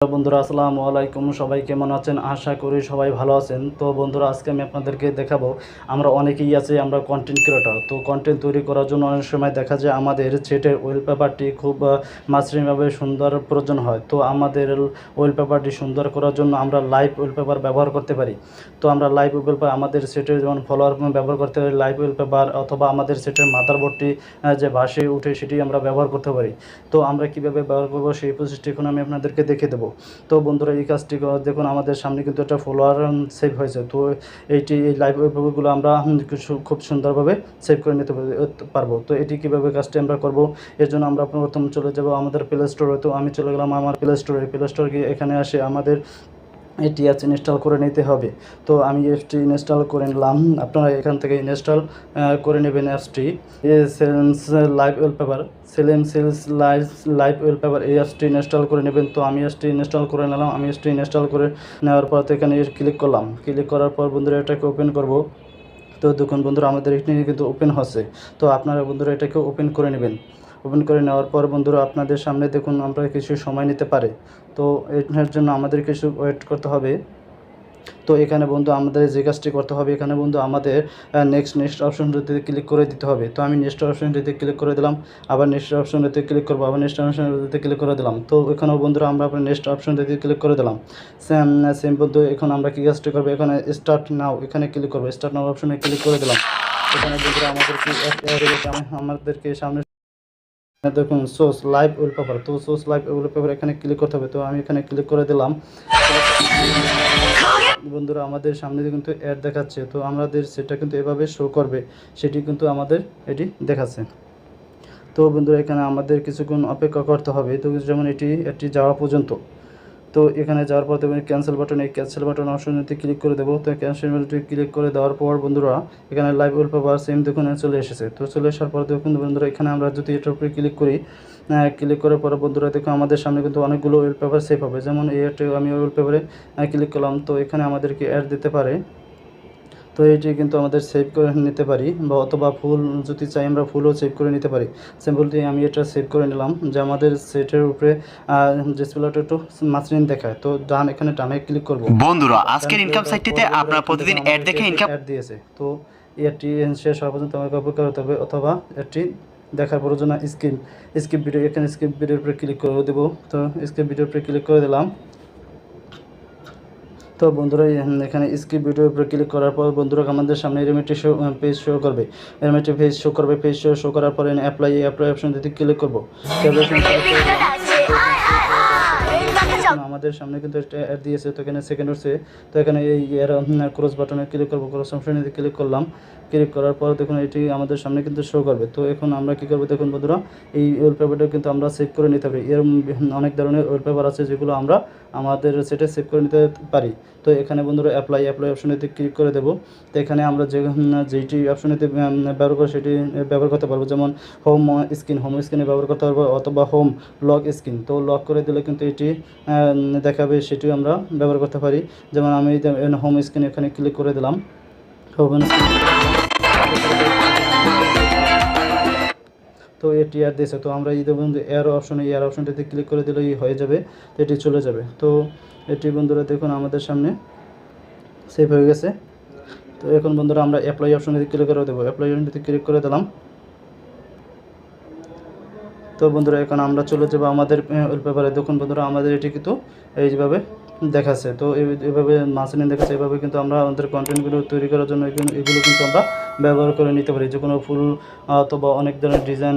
বন্ধুরা আসসালামু আলাইকুম। সবাই কেমন আছেন? আশা করি সবাই ভালো আছেন। তো বন্ধুরা আজকে আমি আপনাদেরকে দেখাবো আমরা অনেকেই আছে আমরা কন্টেন্ট ক্রিয়েটর তো কন্টেন্ট তৈরি করার জন্য অনেক সময় দেখা যায় আমাদের সেটের ওয়েল পেপারটি খুব আহ, মসৃণভাবে সুন্দর প্রয়োজন হয়। তো আমাদের ওয়েল পেপারটি সুন্দর করার জন্য আমরা লাইভ ওয়েল পেপার ব্যবহার করতে পারি। তো আমরা লাইভ ওয়েল পেপার আমাদের সেটের যেমন ফলোয়ার ব্যবহার করতে পারি লাইভ ওয়েল পেপার অথবা আমাদের সেটের মাদারবোর্ডটি যে ভাসে উঠে সেটি আমরা ব্যবহার করতে পারি। তো আমরা কীভাবে ব্যবহার করব সেই প্রসেসটি এখন আমি আপনাদেরকে দেখে দেবো। তো বন্ধুরা, এই কাজটি দেখুন, আমাদের সামনে কিন্তু একটা ফলোয়ার সেভ হয়েছে। তো এইটি, এই লাইভ ওয়েবগুলো আমরা খুব সুন্দরভাবে সেভ করে নিতে পারব। তো এটি কীভাবে কাজটি আমরা করব, এর জন্য আমরা প্রথম চলে যাব আমাদের প্লে স্টোরে তো আমি চলে গেলাম আমার প্লে স্টোরে প্লে স্টোর গিয়ে এখানে আসে আমাদের এটি আছে ইনস্টল করে নিতে হবে। তো আমি অ্যাপসটি ইনস্টল করে নিলাম। আপনারা এখান থেকে ইনস্টল করে নেবেন অ্যাপসটি সেলস লাইভ ওয়েলপেপার, সেলেম সেলস লাইভ লাইভ ওয়েলপেপার, এই অ্যাপসটি ইনস্টল করে নেবেন। তো আমি অ্যাপসটি ইনস্টল করে নিলাম। আমি অ্যাপসটি ইনস্টল করে নেওয়ার পর তো এখানে ক্লিক করলাম। ক্লিক করার পর বন্ধুরা এটাকে ওপেন করব। তো দেখুন বন্ধুরা, আমাদের এখানে কিন্তু ওপেন হচ্ছে। তো আপনারা বন্ধুরা এটাকে ওপেন করে নেবেন। ওপেন করে নেওয়ার পর বন্ধুরা, আপনাদের সামনে দেখুন আমরা কিছু সময় নিতে পারে। তো এটার জন্য আমাদের কিছু ওয়েট করতে হবে। তো এখানে বন্ধু, আমাদের যে কাজটি করতে হবে, এখানে বন্ধু আমাদের নেক্সট নেক্সট অপশনটিতে ক্লিক করে দিতে হবে। তো আমি নেক্সট অপশনটিতে ক্লিক করে দিলাম, আবার নেক্সট অপশনটিতে ক্লিক করব, আবার নেক্সট অপশনটিতে ক্লিক করে দিলাম। তো এখানেও বন্ধুরা আমরা আবার নেক্সট অপশনটিতে ক্লিক করে দিলাম। সেম সেম বন্ধু, এখন আমরা কী কাজটি করব, এখানে স্টার্ট নাও এখানে ক্লিক করব। স্টার্ট নাও অপশনে ক্লিক করে দিলাম। এখানে বন্ধুরা আমাদেরকে আমাদেরকে সামনে দেখুন সোর্স লাইভ ওয়েল পেপার তো সোর্স লাইভ ওয়েল পেপার এখানে ক্লিক করতে হবে। তো আমি এখানে ক্লিক করে দিলাম। বন্ধুরা, আমাদের সামনে কিন্তু অ্যাড দেখাচ্ছে, তো আমাদের সেটা কিন্তু এভাবে শো করবে। সেটি কিন্তু আমাদের এটি দেখাচ্ছে। তো বন্ধুরা, এখানে আমাদের কিছুক্ষণ অপেক্ষা করতে হবে। তো যেমন এটি এটি যাওয়া পর্যন্ত। তো এখানে যাওয়ার পর তুমি ক্যান্সেল বাটন এই ক্যান্সেল বাটন অপশনটি ক্লিক করে দেবো। তো ক্যান্সেল বাটনটি ক্লিক করে দেওয়ার পর বন্ধুরা, এখানে লাইভ ওয়েল পেপার সেম দেখুন, চলে এসেছে। তো চলে আসার পর দেখুন বন্ধুরা, এখানে আমরা যদি এটার উপরে ক্লিক করি ক্লিক করার পর বন্ধুরা দেখো আমাদের সামনে কিন্তু অনেকগুলো ওয়েল পেপার সেভ হবে। যেমন, এই আমি ওয়েল পেপারে ক্লিক করলাম। তো এখানে আমাদেরকে অ্যাড দিতে পারে। তো এটি কিন্তু আমাদের সেভ করে নিতে পারি বা অথবা ফুল যদি চাই আমরা ফুলও সেভ করে নিতে পারি। সিম্পলটি আমি এটা সেভ করে নিলাম যে আমাদের সেটের উপরে ডিসপ্লেটা একটু মাসরিন দেখায় তো ডান এখানে ডানে ক্লিক করব। বন্ধুরা আজকের ইনকাম সাইটটিতে আপনারা প্রতিদিন অ্যাড দেখে ইনকাম অ্যাড দিয়েছে। তো এটি শেষ হওয়া পর্যন্ত আমাকে অপেক্ষা করতে হবে অথবা এটি দেখার পর জন্য স্কিপ স্কিপ ভিডিও এখানে স্কিপ ভিডিওর উপরে ক্লিক করে দেবো। তো স্কিপ ভিডিওর উপরে ক্লিক করে দিলাম। তো বন্ধুরা এখানে- স্কিপ ভিডিওর উপরে ক্লিক করার পর বন্ধুরা আমাদের সামনে এরমেটি শো পেজ শো করবে। এরমেটি পেজ শো করবে পেজ শো শো করার পরে অ্যাপ্লাই অ্যাপ্লাই অপশন দিতে ক্লিক করব আমাদের সামনে কিন্তু একটা অ্যাড দিয়েছে তো এখানে সেকেন্ড হচ্ছে তো এখানে এই এর ক্রস বাটনে ক্লিক করব ক্রস অপশনে ক্লিক করলাম। ক্লিক করার পর দেখুন এটি আমাদের সামনে কিন্তু শো করবে। তো এখন আমরা কী করব দেখুন বন্ধুরা এই ওয়েল পেপারটা কিন্তু আমরা সেভ করে নিতে পারি এর অনেক ধরনের ওয়েল পেপার আছে যেগুলো আমরা আমাদের সেটা সেভ করে নিতে পারি। তো এখানে বন্ধুরা অ্যাপ্লাই অ্যাপ্লাই অপশনেতে ক্লিক করে দেবো। তো এখানে আমরা যে যেইটি অপশনেতে ব্যবহার করব সেটি ব্যবহার করতে পারব। যেমন হোম স্ক্রিন হোম স্ক্রিনে ব্যবহার করতে পারব অথবা হোম লক স্ক্রিন তো লক করে দিলে কিন্তু এটি দেখাবে সেটিও আমরা ব্যবহার করতে পারি। যেমন আমি হোম স্ক্রিন এখানে ক্লিক করে দিলাম। হোম তো এটি আর দিয়েছে। তো আমরা এই বন্ধু এয়ার অপশনে এয়ার অপশনটিতে ক্লিক করে দিলেই হয়ে যাবে, তো এটি চলে যাবে। তো এটি বন্ধুরা দেখুন আমাদের সামনে সেভ হয়ে গেছে। তো এখন বন্ধুরা আমরা অ্যাপ্লাই অপশনে ক্লিক করে দেবো। অ্যাপ্লাই অপশনটিতে ক্লিক করে দিলাম। তো বন্ধুরা এখন আমরা চলে যাব আমাদের ওয়েল পেপারে দেখুন বন্ধুরা আমাদের এটি কিন্তু এইভাবে দেখাচ্ছে। তো এভাবে মাসিনে দেখাচ্ছে। এভাবে কিন্তু আমরা আমাদের কন্টেন্টগুলো তৈরি করার জন্য এগুলো কিন্তু আমরা ব্যবহার করে নিতে পারি। যে কোনো ফুল অথবা অনেক ধরনের ডিজাইন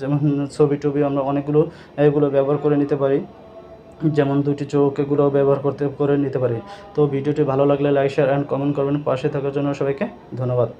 যেমন ছবি টবি আমরা অনেকগুলো এগুলো ব্যবহার করে নিতে পারি। যেমন দুটি চোখ এগুলো ব্যবহার করতে, করে নিতে পারি। তো ভিডিওটি ভালো লাগলে লাইক শেয়ার অ্যান্ড কমেন্ট করবেন। পাশে থাকার জন্য সবাইকে ধন্যবাদ।